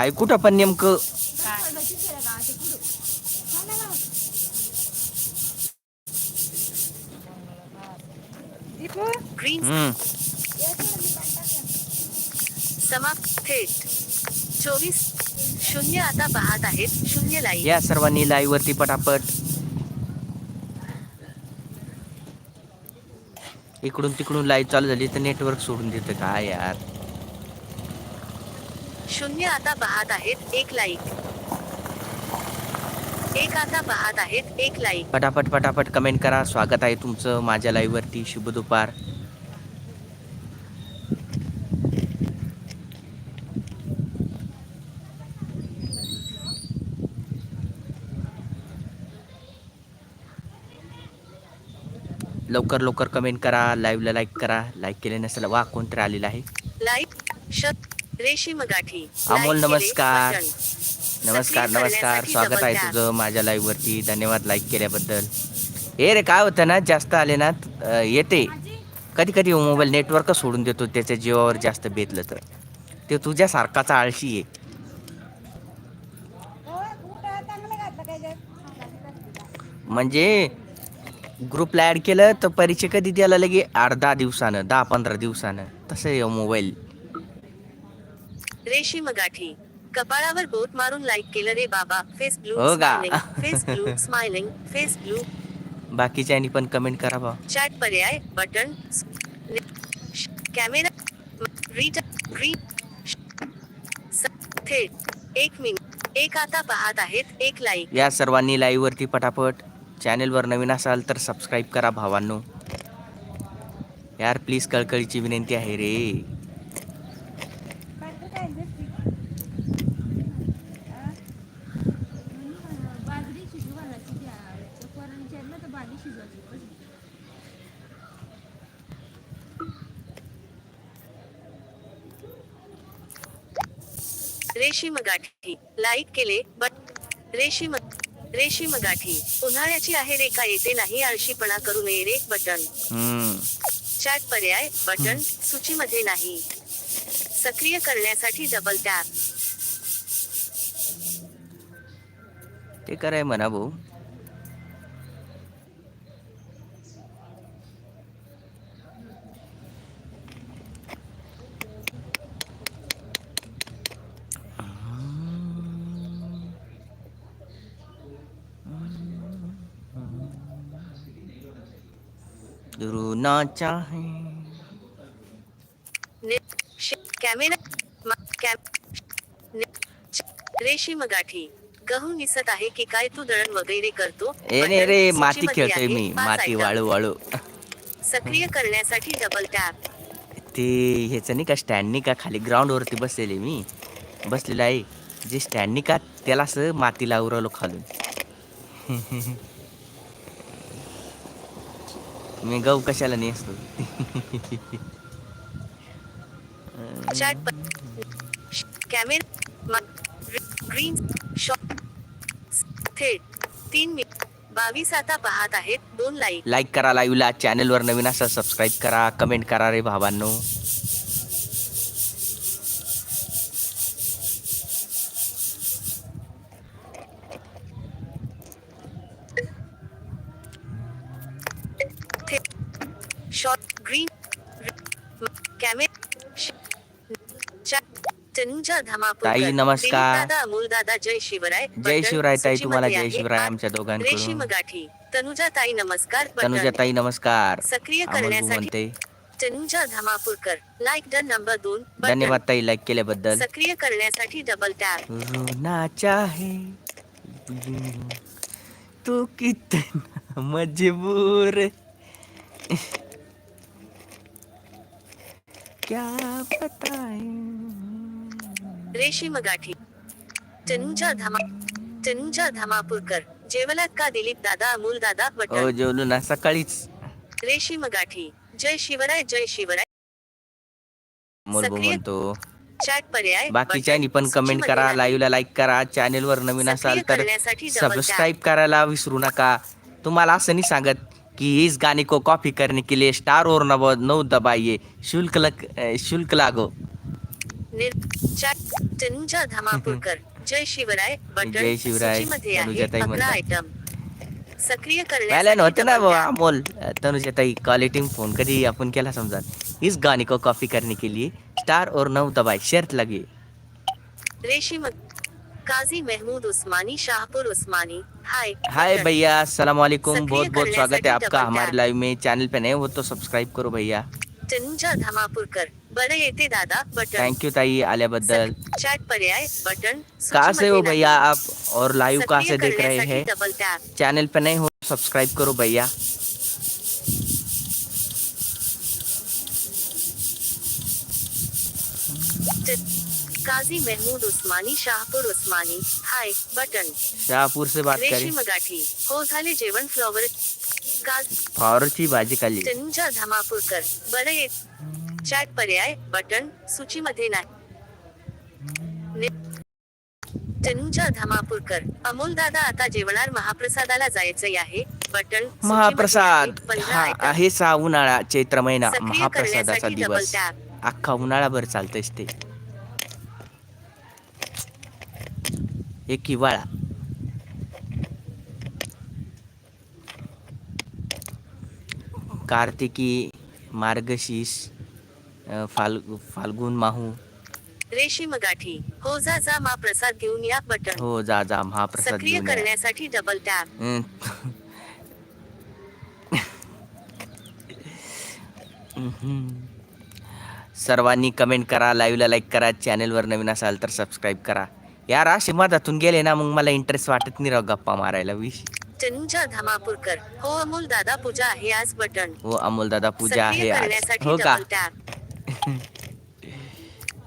हाय कुठं पण नेमकं? हम्म. समाप्त. थेट चोवीस शून्य आता पाहत आहेत. शून्य या सर्वांनी लाईव्ह वरती पटापट. इकडून तिकडून लाईव्ह चालू झाली तर नेटवर्क सोडून देतं काय यार? शून्य आता पाहत आहेत एक लाईक एक आता पाहत आहेत एक लाईक पटापट पटापट कमेंट करा. स्वागत आहे तुमचं माझ्या लाईव्ह वरती. शुभ दुपार. लवकर लवकर कमेंट करा. लाईव्हला लाईक करा. लाईक केले नसेल वा कोणतरी आलेलं आहे. लाईक शत रेशीम गाठी अमोल, नमस्कार. नमस्कार नमस्कार. स्वागत आहे. तुझं माझ्या लाईव्ह वरती. धन्यवाद लाईक केल्याबद्दल. हे रे काय होतं ना जास्त आले ना येते. कधी कधी मोबाईल नेटवर्क सोडून देतो त्याच्या जीवावर जास्त बेतलं तर. ते तुझ्यासारखाचा आळशी आहे. म्हणजे ग्रुपला ॲड केलं तर परीक्षा कधी द्यायला लगे? दहा दिवसानं दहा पंधरा दिवसानं. तसं आहे मोबाईल रेशीम गाठी कपाळावर बोट मारून लाईक केलं रे बाबा. फेस ब्लू हो का? Smiling face blue smiling face blue बाकीच्यांनी पण कमेंट करा बा चॅट पर्याय बटन कॅमेरा ग्रीन थेट एक मिनिट एक आता पाहत आहेत एक लाईक या सर्वांनी लाईव्ह वरती पटापट. चॅनेलवर नवीन असाल तर सबस्क्राईब करा भावांनो. यार प्लीज कळकळीची विनंती आहे रे. लाईक केले बट रेशीम रेशीम गाठी. उन्हाळ्याची आहे रे का येते नाही आळशीपणा करू नये रे बटन. चॅट पर्याय बटन सूचीमध्ये नाही. सक्रिय करण्यासाठी डबल टॅप ते कराय म्हणा भाऊ. ना चाहे। ने- श- कॅमेरा मा- कॅम- ने- च- रेशीम गाठी गहू निसत आहे की काय तू दळण वगैरे करतो? ए नाही बटन रे माती खेळतोय मी. माती. वाळू वाळू सक्रिय करण्यासाठी डबल टॅप ते ह्याचं नाही का स्टँड नाही का खाली ग्राउंडवरती बसलेले मी. बसलेलं आहे. जे स्टँड नाही का त्याला असं मातीला उरवलं खालून. मी गहू कशाला नाही असतो ग्रीन शॉट थेट तीन मिनिट बावीस आता पाहत आहेत. दोन लाईक लाईक करा लाईव्हला चॅनलवर नवीन असं सबस्क्राईब करा कमेंट करा रे भावांनो. ताई, नमस्कार. दादा जय शिवराय जय शिवराय ताई तुम्हाला जय. शिवराय. आमच्या दोघांकडून गाठी तनुजा ताई नमस्कार. तनुजा ताई नमस्कार सक्रिय करण्यासाठी Tanuja Dhamapurkar like done number दोन. धन्यवाद ताई लाईक केल्याबद्दल सक्रिय करण्यासाठी डबल टॅप रोना चाहे तू कितना मजबूर क्या बताएं? रेशीम गाठी तनुजा धमा तनुजा धमापूरकर जेवलात का दिलीप दादा अमोल दादा हो बटन जेवलो ना सकाळीच. रेशीम गाठी जय शिवराय जय शिवराय. मोल भाऊ सक्रिय- म्हणतो. चॅट पर्याय बाकीच्यांनी पण. कमेंट सूचीमध्ये करा. लाईव्हला लाईक करा चॅनेलवर नवीन सक्रिय असाल तर करण्यासाठी. सबस्क्राईब करायला विसरू नका. तुम्हाला असं नाही सांगत कि इस गाने को कॉपी करने के लिए स्टार और नव नौ दबाइए। शुल्क लग शुल्क लागो। तनुजा धमापूरकर जय शिवराय जय शिवराय, तनुजाताई म्हणतात. सक्रिय होते ना tap. अमोल तनुजा ताई क्वालिटी फोन कधी अपन केला समजा इस गाने को कॉपी करने के लिए स्टार और नौ दबाए शर्त लगी रेशीम काजी महमूद उस्मानी शाहपुर उस्मानी। हाय। हाय भैया अस्सलाम वालेकुम बहुत बहुत स्वागत है आपका हमारे लाइव में चैनल पे नए हो तो सब्सक्राइब करो भैया। तनुजा धमापूरकर बड़े येते दादा बटन। थैंक यू ताई आल्याबद्दल चॅट पर्याय बटन। कहाँ से हो भैया आप? और लाइव कहाँ से देख रहे हैं? चैनल पे नए हो सब्सक्राइब करो भैया। Kazi Mahmood Usmani Shahpur Usmani hi button. Shahapur से बात करें। रेशीम गाठी हो झाले जेवण फ्लॉवर काज फ्लॉवरची भाजी खाल्ली। तनुजा धमापूरकर बरं येत चॅट पर्याय बटन सूचीमध्ये नाही. तनुजा धमापूरकर अमोल दादा आता जेवणार महाप्रसादाला जायचंय आहे बटन सूचीमध्ये महाप्रसाद आहे. पंधरा हा item. आहे सा उन्हाळा चैत्र महिना सक्रिय महाप्रसादाचा करण्यासाठी डबल दिवस. टॅप अख्खा उन्हाळाभर चालतंयच ते. एक हिवाळा कार्तिकी मार्गशीर्ष फाल फाल्गुन माहू. रेशीम गाठी हो जा जा मा प्रसाद घेऊन या बटन. हो जा जा महाप्रसाद सक्रिय घेऊन या. करण्यासाठी डबल टॅप. सर्वांनी कमेंट करा लाईव्हला लाईक करा चॅनलवर नवीन असाल तर सबस्क्राईब करा. यार अशी मधातून गेले ना मग मला इंटरेस्ट वाटत नाही राव गप्पा मारायला विश. तनुजा धमापूरकर. हो अमोल दादा पूजा आहे आज बटन. हो अमोल दादा पूजा आहे सक्रिय आज. करण्यासाठी हो का? Double tap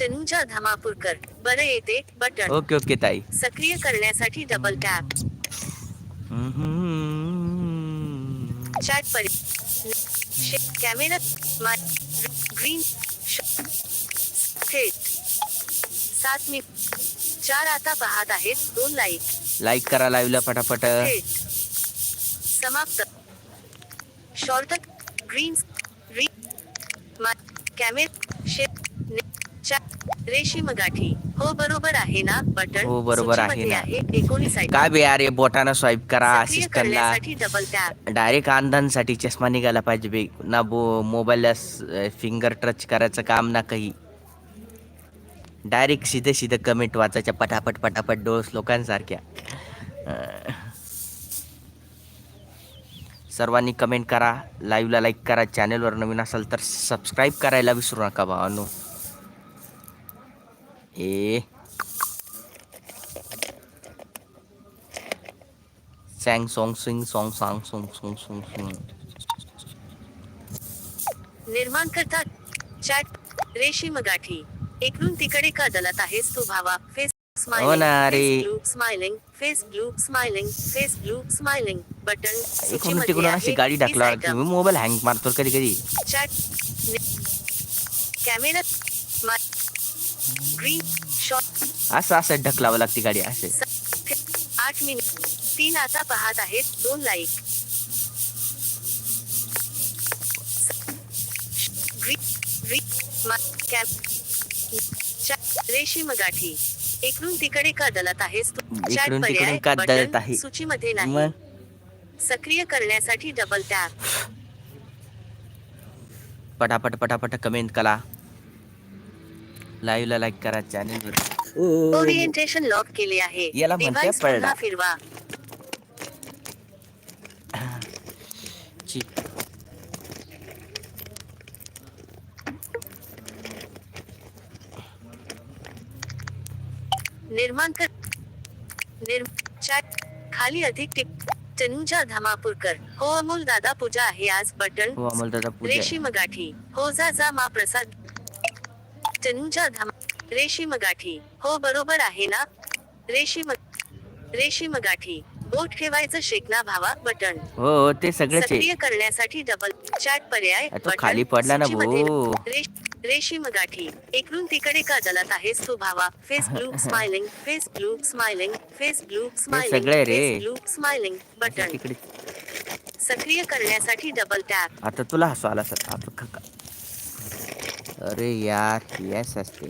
Tanuja Dhamapurkar. बरं येते बटन. ओके ओके ताई. सक्रिय करण्यासाठी डबल टॅप हम्म. चॅट परि शे- कॅमेरा मा- ग्रीन श- थेट सात मी चार आता पाहत आहेत. दोन लाईक लाईक करा लाईव्हला पटापट. समाप्त. शॉर्ट ग्रीन रेशीम गाठी. हो बरोबर आहे ना बटन? हो, बरोबर आहे ना. एकोणीस. काय बे अरे बोटानं स्वाईप करा असिस्टंटला डायरेक्ट अंधांसाठी चष्मा निघाला पाहिजे बे. ना बो मोबाईलला फिंगर टच करायचं काम ना काही. डायरेक्ट सीधे सीधे कमेंट वाचायच्या पटापट पटापट डोस लोकांसारख्या. सर्वांनी कमेंट करा लाईव्हला लाईक करा चॅनलवर नवीन असाल तर सबस्क्राईब करायला विसरू नका भावानो. ए. सॅंग सॉंग सिंग सॉंग सांग सोंग सोंग सोंग सोंग निर्माण करतात चॅट रेशी मगाठी इकडून तिकडे का दलत आहेस तू भावा? Face. Smiling face blue smiling face blue smiling button इकडून तिकडून अशी गाडी टाकला? मी मोबाईल हँग मारतो कधी कधी. चॅट कॅमेरा ग्रीन शॉट असं असं ढकलावं लागते गाडी असे. आठ मिनिट तीन आता पाहत आहेत दोन लाईक रेशीम गाठी इकडून तिकडे का दलत आहेस तू? चॅट इकडून पर्याय तिकडून का बटन आहे? सूचीमध्ये नाही. मग? सक्रिय करण्यासाठी डबल टॅप पटापट पटापट कमेंट करा. लाईव्हला लाईक करा चॅनलवर ओरिएंटेशन लॉक केले आहे. याला म्हणते Device फिरवा. निर्माण कर निर् चॅट खाली अधिक टिप. तनुजा धमापूरकर. हो अमोल दादा पूजा आहे आज बटन. हो अमोल दादा पूजा आहे. रेशीम गाठी हो जा जा मा प्रसाद. तनुजा धाम रेशीम गाठी हो बरोबर आहे ना? रेशीम रेशीम गाठी बोट ठेवायचं शेकना भावा बटन. हो हो, ते सगळंच आहे. सक्रिय करण्यासाठी डबल चॅट पर्याय खाली पडला ना भाऊ. रेश- रेशीम गाठी इकडून तिकडे का दलत आहेस तू भावा? Face blue smiling face blue smiling face blue smiling सगळं रे. फेस ब्लू स्माइलिंग बटन तिकडे. सक्रिय करण्यासाठी डबल टॅप आता तुला हसू आला सर. अरे यार येस असते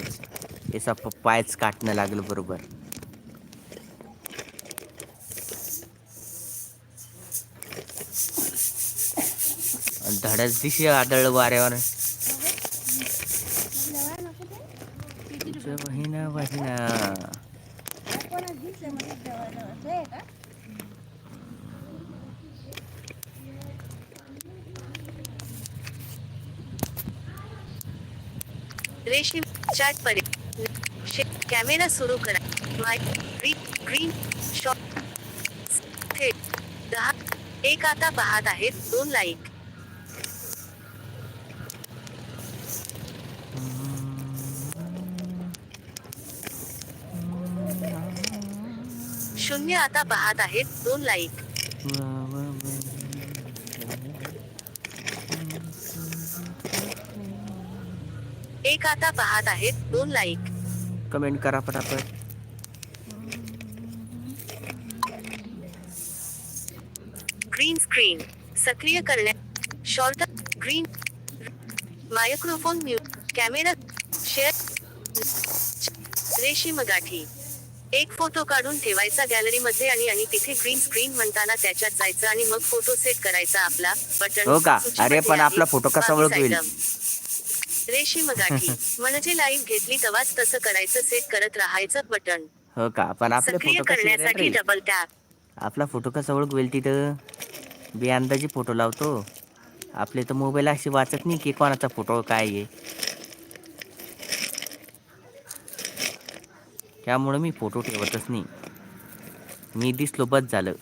याचा पायच काटणं लागलं बरोबर. धडच दिशी आदळ वाऱ्यावर जेवायला नको ते किती तुझं वहिना वहिना कोणाच दिसलं म्हणजे जेवायला असं आहे का रेशीम चॅट पर्याय कॅमेरा सुरू करा. माय ग्रीन ग्रीन शॉट थेट दहा एक आता पाहत आहेत. दोन लाईक शून्य आता पाहत आहेत दोन लाईक एक आता पाहत आहेत दोन लाईक कमेंट करा पटापट ग्रीन स्क्रीन सक्रिय करण्या short green microphone mute camera share रेशीम गाठी एक फोटो काढून ठेवायचा गॅलरीमध्ये आणि आणि तिथे ग्रीन स्क्रीन म्हणताना त्याच्यात जायचं आणि मग फोटो सेट करायचा आपला बटन हो का? अरे पण. आपला फोटो कसा ओळख होईल? item. रेशीम गाठी म्हणजे लाईव्ह घेतली तेव्हाच तसं करायचं सेट करत राहायचं बटन हो का पण आपले सक्रिय फोटो करण्यासाठी? डबल टॅप आपला फोटो कसा ओळख होईल तिथं बे अंदाजी फोटो लावतो आपले तर मोबाईल अशी वाचत नाही की कोणाचा फोटो काय आहे त्यामुळं मी फोटो ठेवतच नाही. मी दिसलो बस झालं.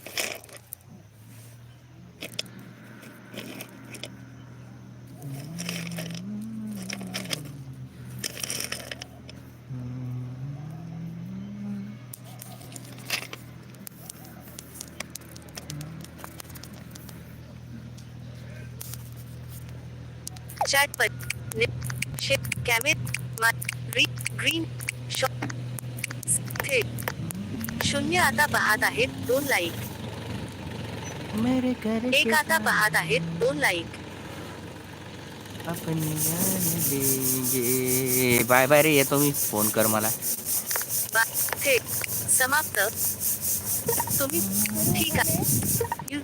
चॅट पट ने शे ग्रीन ग्रीन थेट शून्य आता पाहत आहेत दोन लाईक एक आता पाहत आहेत दोन लाईक बाय बाय रे येतो मी फोन कर मला. थेट समाप्त. तुम्ही ठीक आहे.